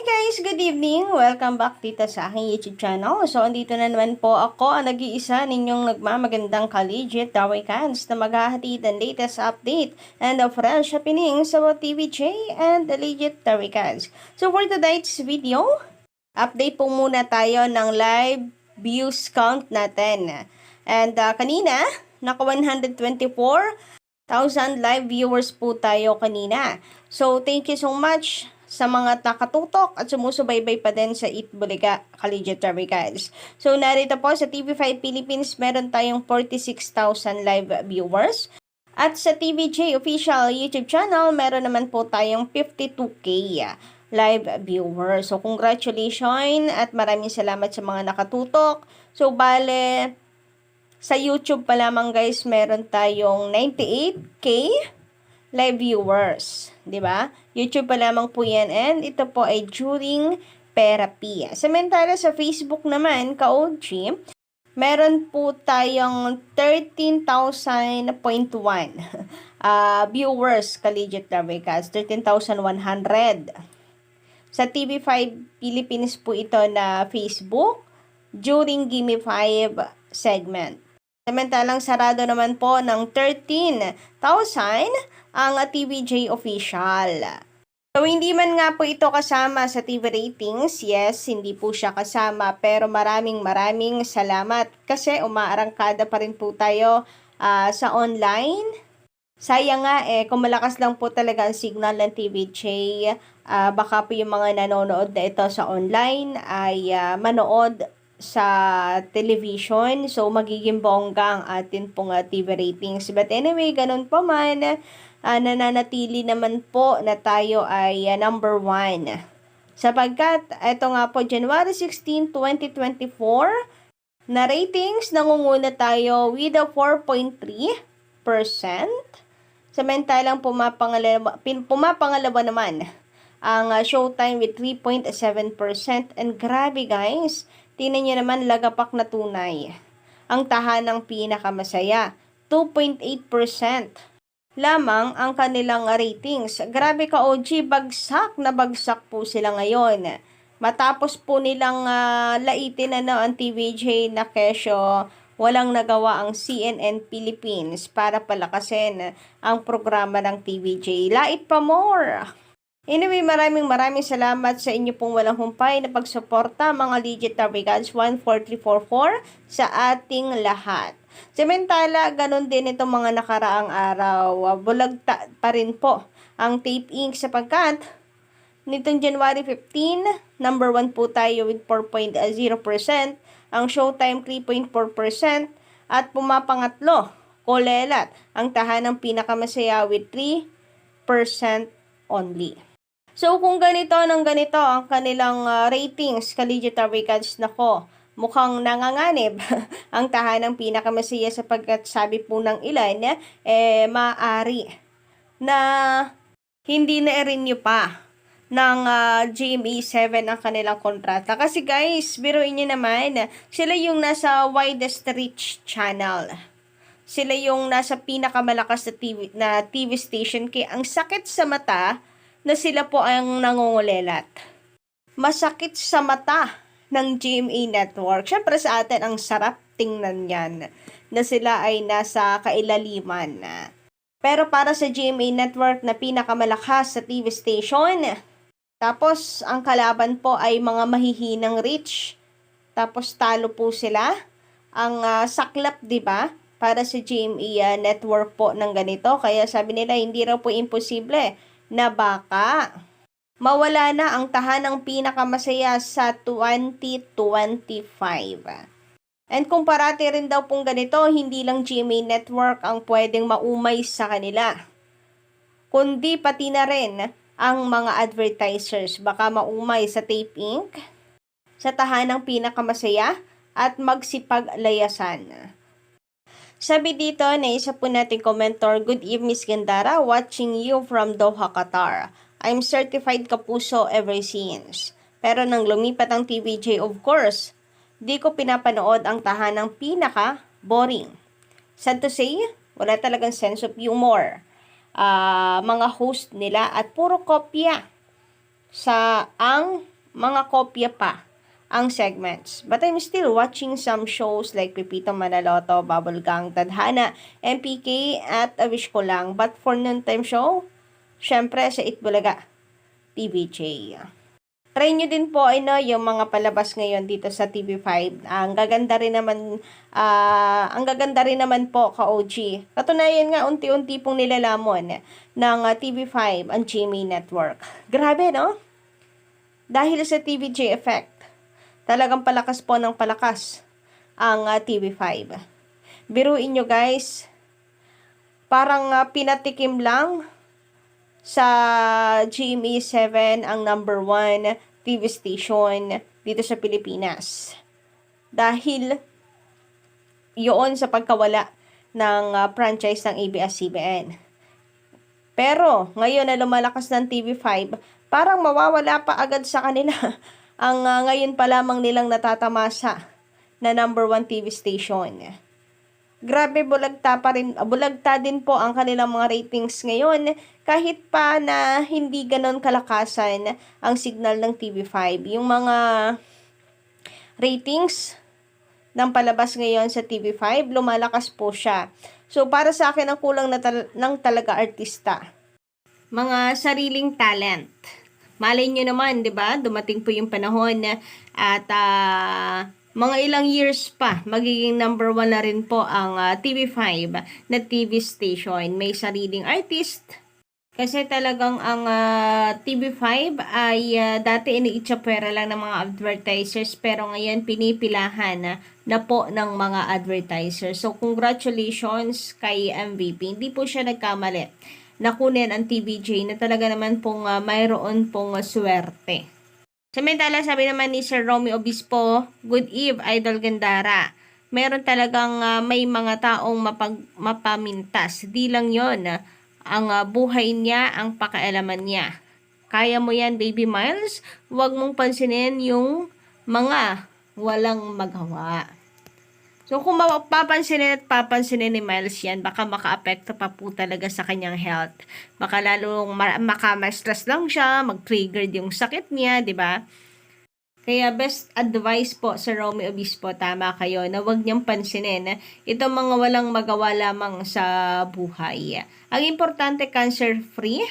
guys! Good evening! Welcome back dito sa aking YouTube channel. So, andito na naman po ako, ang nag-iisa ninyong nagmamagandang collegiate Dawikans na maghahatid ang latest update and the fresh happenings sa TVJ and the legit Dawikans. So, for tonight's video, update po muna tayo ng live views count natin. And uh, kanina, naka 124 1,000 live viewers po tayo kanina. So, thank you so much sa mga nakatutok at sumusubaybay pa din sa Eat Bulaga Collegiate guys. So, narito po sa TV5 Philippines, meron tayong 46,000 live viewers. At sa TVJ official YouTube channel, meron naman po tayong 52k live viewers. So, congratulations at maraming salamat sa mga nakatutok. So, bale, sa YouTube pa lamang guys, meron tayong 98k live viewers. 'di ba? YouTube pa lamang po yan. And ito po ay during therapy. Samantala sa Facebook naman, ka-OG, meron po tayong 13,000.1 uh, viewers ka-legit Lavicas. 13,100. Sa TV5 Philippines po ito na Facebook during Gimme 5 segment. Samantalang sarado naman po ng 13,000 ang TVJ official. So, hindi man nga po ito kasama sa TV ratings. Yes, hindi po siya kasama. Pero maraming maraming salamat. Kasi umaarangkada pa rin po tayo uh, sa online. Sayang nga eh, kung malakas lang po talaga ang signal ng TVJ, uh, baka po yung mga nanonood na ito sa online ay uh, manood sa television. So, magiging bongga ang atin pong uh, TV ratings. But anyway, ganun pa man, uh, nananatili naman po na tayo ay uh, number one. Sapagkat, ito nga po, January 16, 2024, na ratings, nangunguna tayo with a 4.3%. Samantalang pumapangalawa, pumapangalawa naman ang uh, Showtime with 3.7%. And grabe guys, Tingnan niyo naman lagapak na tunay. Ang tahanang pinakamasaya, 2.8% lamang ang kanilang ratings. Grabe ka OG, bagsak na bagsak po sila ngayon. Matapos po nilang uh, laitin na no, ang TVJ na kesyo, walang nagawa ang CNN Philippines para palakasin ang programa ng TVJ. Lait pa more! Anyway, maraming maraming salamat sa inyo pong walang humpay na pagsuporta mga legit Tarbigads 14344 sa ating lahat. Samantala, ganun din itong mga nakaraang araw. Bulag pa rin po ang Tape Inc. sapagkat nitong January 15, number 1 po tayo with 4.0%, ang Showtime 3.4%, at pumapangatlo, Kolelat, ang tahanang pinakamasaya with 3% only. So, kung ganito ng ganito ang kanilang uh, ratings, Collegiate Records, nako, mukhang nanganganib ang tahanang pinakamasiya sapagkat sabi po ng ilan, eh, maari na hindi na-renew pa ng uh, GME 7 ang kanilang kontrata. Kasi guys, biruin nyo naman, sila yung nasa widest reach channel. Sila yung nasa pinakamalakas na TV, na TV station. Kaya ang sakit sa mata, na sila po ang nangungulelat. Masakit sa mata ng GMA Network. Siyempre sa atin, ang sarap tingnan yan na sila ay nasa kailaliman. Pero para sa GMA Network na pinakamalakas sa TV station, tapos ang kalaban po ay mga mahihinang rich. Tapos talo po sila. Ang uh, saklap, 'di ba? Para sa GMA uh, network po ng ganito. Kaya sabi nila hindi raw po imposible na baka. Mawala na ang tahanang pinakamasaya sa 2025. And kung parati rin daw pong ganito, hindi lang GMA Network ang pwedeng maumay sa kanila. Kundi pati na rin ang mga advertisers baka maumay sa Tape Inc., sa tahanang pinakamasaya at magsipaglayasan. Sabi dito na isa po nating komentor, Good evening Miss Gandara, watching you from Doha, Qatar. I'm certified kapuso ever since. Pero nang lumipat ang TVJ of course, di ko pinapanood ang tahanang pinaka boring. Sad to say, wala talagang sense of humor. Uh, mga host nila at puro kopya. sa ang mga kopya pa ang segments. But I'm still watching some shows like Pipito Manaloto, Bubble Gang, Tadhana, MPK, at A Wish Ko Lang. But for noontime show, syempre sa Itbulaga, TVJ. Try nyo din po ano, yung mga palabas ngayon dito sa TV5. Ang gaganda rin naman, ah, ang gaganda rin naman po ka OG. Katunayan nga, unti-unti pong nilalamon ng ah, TV5 ang GMA Network. Grabe, no? Dahil sa TVJ effect, talagang palakas po ng palakas ang ah, TV5. Biruin nyo guys, parang ah, pinatikim lang sa GMA 7 ang number 1 TV station dito sa Pilipinas. Dahil yun sa pagkawala ng ah, franchise ng ABS-CBN. Pero ngayon na lumalakas ng TV5, parang mawawala pa agad sa kanila ang ah, ngayon pa lamang nilang natatamasa na number 1 TV station. Grabe bulagta pa rin, bulagta din po ang kanilang mga ratings ngayon kahit pa na hindi ganon kalakasan ang signal ng TV5. Yung mga ratings ng palabas ngayon sa TV5, lumalakas po siya. So, para sa akin, ang kulang na tal- ng talaga artista. Mga sariling talent. Malay nyo naman, di ba? Dumating po yung panahon na at ah, mga ilang years pa, magiging number one na rin po ang ah, TV5 na TV station. May sariling artist, kasi talagang ang ah, TV5 ay ah, dati iniitsapwera lang ng mga advertisers pero ngayon pinipilahan na, na po ng mga advertisers. So congratulations kay MVP. Hindi po siya nagkamali. Nakunin ang TVJ na talaga naman pong ah, mayroon pong ah, swerte. Samantala, sabi naman ni Sir Romy Obispo, Good Eve, Idol Gandara. Meron talagang ah, may mga taong mapag, mapamintas. Di lang yon ang ah, buhay niya, ang pakialaman niya. Kaya mo yan, baby Miles. Huwag mong pansinin yung mga walang magawa. So, kung mapapansinin at papansinin ni Miles yan, baka maka-apekto pa po talaga sa kanyang health. Baka lalong ma- maka-stress lang siya, mag-trigger yung sakit niya, di ba? Kaya best advice po sa Romy Obispo, tama kayo, na huwag niyang pansinin itong mga walang magawa lamang sa buhay. Ang importante, cancer-free,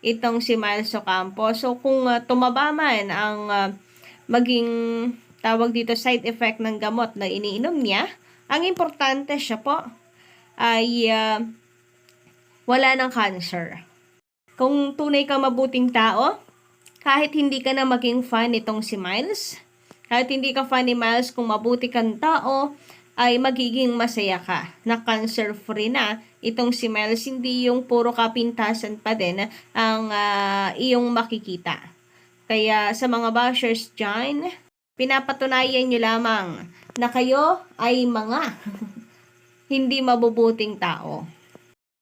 itong si Miles Ocampo. So, kung uh, tumaba man ang uh, maging tawag dito side effect ng gamot na iniinom niya, ang importante siya po ay uh, wala ng cancer. Kung tunay ka mabuting tao, kahit hindi ka na maging fan itong si Miles, kahit hindi ka fan ni Miles, kung mabuti kang tao, ay magiging masaya ka na cancer-free na itong si Miles, hindi yung puro kapintasan pa din ang uh, iyong makikita. Kaya sa mga bashers dyan, pinapatunayan nyo lamang na kayo ay mga hindi mabubuting tao.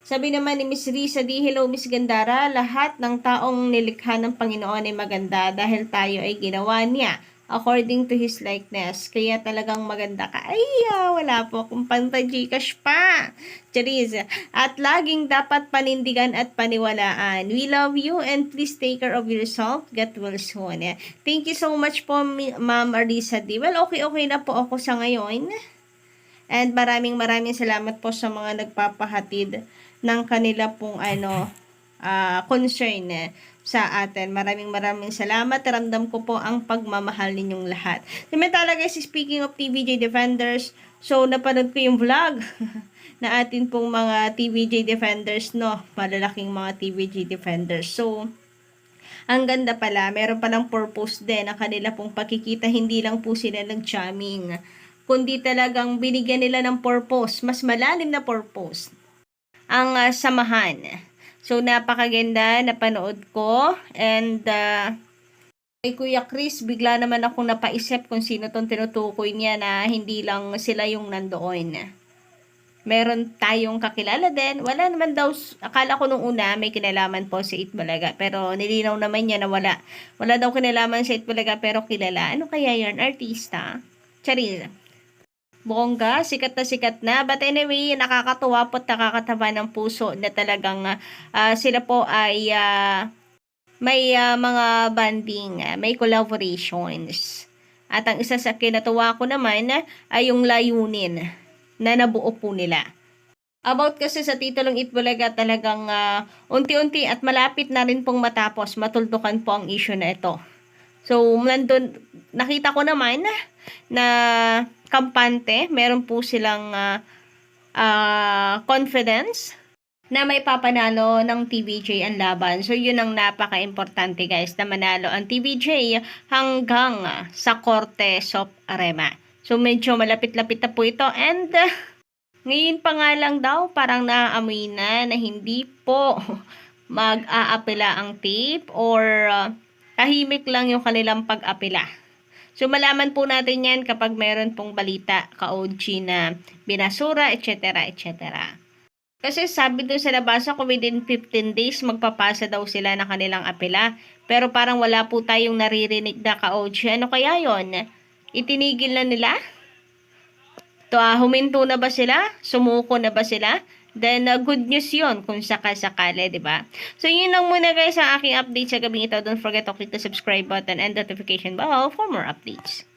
Sabi naman ni Miss Risa D, hello Miss Gandara, lahat ng taong nilikha ng Panginoon ay maganda dahil tayo ay ginawa niya according to His likeness. Kaya talagang maganda ka. Ay, ah, wala po akong pantay-gcash pa. Charis. At laging dapat panindigan at paniwalaan. We love you and please take care of yourself. Get well soon. Thank you so much po, Ma'am Arisa D. Well, okay-okay na po ako sa ngayon. And maraming maraming salamat po sa mga nagpapahatid ng kanila pong ano uh, concern sa atin. Maraming maraming salamat. Ramdam ko po ang pagmamahal ninyong lahat. Samantala guys, speaking of TVJ Defenders, so napanood ko yung vlog na atin pong mga TVJ Defenders, no? Malalaking mga TVJ Defenders. So, ang ganda pala, meron palang purpose din ang kanila pong pakikita. Hindi lang po sila nag-jamming, kundi talagang binigyan nila ng purpose, mas malalim na purpose ang uh, samahan. So, napakaganda, napanood ko. And, uh, kay Kuya Chris, bigla naman akong napaisip kung sino tong tinutukoy niya na hindi lang sila yung nandoon. Meron tayong kakilala din. Wala naman daw, akala ko nung una may kinalaman po si Itbalaga. Pero nilinaw naman niya na wala. Wala daw kinalaman si Itbalaga pero kilala. Ano kaya yan? Artista? Charis bongga, sikat na sikat na. But anyway, nakakatuwa po at nakakataba ng puso na talagang uh, sila po ay uh, may ah, mga banding, ah, may collaborations. At ang isa sa kinatuwa ko naman ah, ay yung layunin na nabuo po nila. About kasi sa titulong Itbulaga talagang ah, unti-unti at malapit na rin pong matapos, matuldukan po ang issue na ito. So, nandun, nakita ko naman na kampante, meron po silang ah, ah, confidence na may papanalo ng TVJ ang laban. So, yun ang napaka-importante guys, na manalo ang TVJ hanggang sa Korte Suprema. So, medyo malapit-lapit na po ito and ah, ngayon pa nga lang daw, parang naaamoy na na hindi po mag-aapela ang tape or uh, tahimik lang yung kanilang pag-apela. So, malaman po natin yan kapag meron pong balita ka-OG na binasura, etc. etc. Kasi sabi doon sa nabasa ko within 15 days magpapasa daw sila ng kanilang apela. Pero parang wala po tayong naririnig na ka-OG. Ano kaya yon? Itinigil na nila? To, ah, huminto na ba sila? Sumuko na ba sila? Then, uh, good news yon kung sakasakali, di ba? So, yun lang muna guys ang aking update sa gabing ito. Don't forget to click the subscribe button and notification bell for more updates.